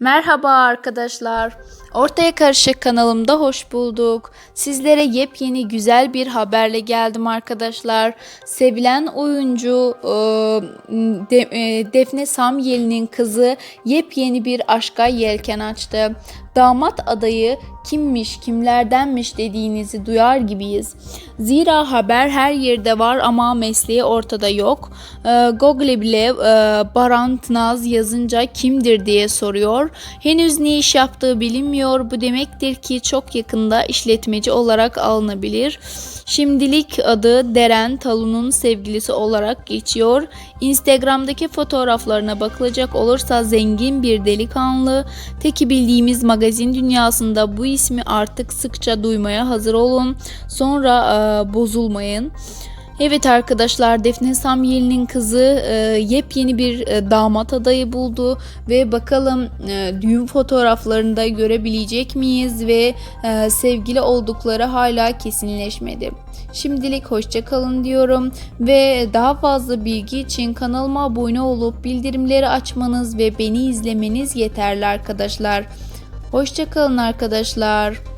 Merhaba arkadaşlar. Ortaya Karışık kanalımda hoş bulduk. Sizlere yepyeni güzel bir haberle geldim arkadaşlar. Sevilen oyuncu e, e, Defne Samyeli'nin kızı yepyeni bir aşka yelken açtı. Damat adayı kimmiş, kimlerdenmiş dediğinizi duyar gibiyiz. Zira haber her yerde var ama mesleği ortada yok. Ee, Google bile e, Baran Tınaz yazınca kimdir diye soruyor. Henüz ne iş yaptığı bilinmiyor. Bu demektir ki çok yakında işletmeci olarak alınabilir. Şimdilik adı Deren Talun'un sevgilisi olarak geçiyor. Instagram'daki fotoğraflarına bakılacak olursa zengin bir delikanlı. Teki bildiğimiz magazin dünyasında bu ismi artık sıkça duymaya hazır olun. Sonra e, bozulmayın. Evet arkadaşlar Defne Samyeli'nin kızı e, yepyeni bir e, damat adayı buldu ve bakalım e, düğün fotoğraflarında görebilecek miyiz ve e, sevgili oldukları hala kesinleşmedi. Şimdilik hoşça kalın diyorum ve daha fazla bilgi için kanalıma abone olup bildirimleri açmanız ve beni izlemeniz yeterli arkadaşlar. Hoşça kalın arkadaşlar.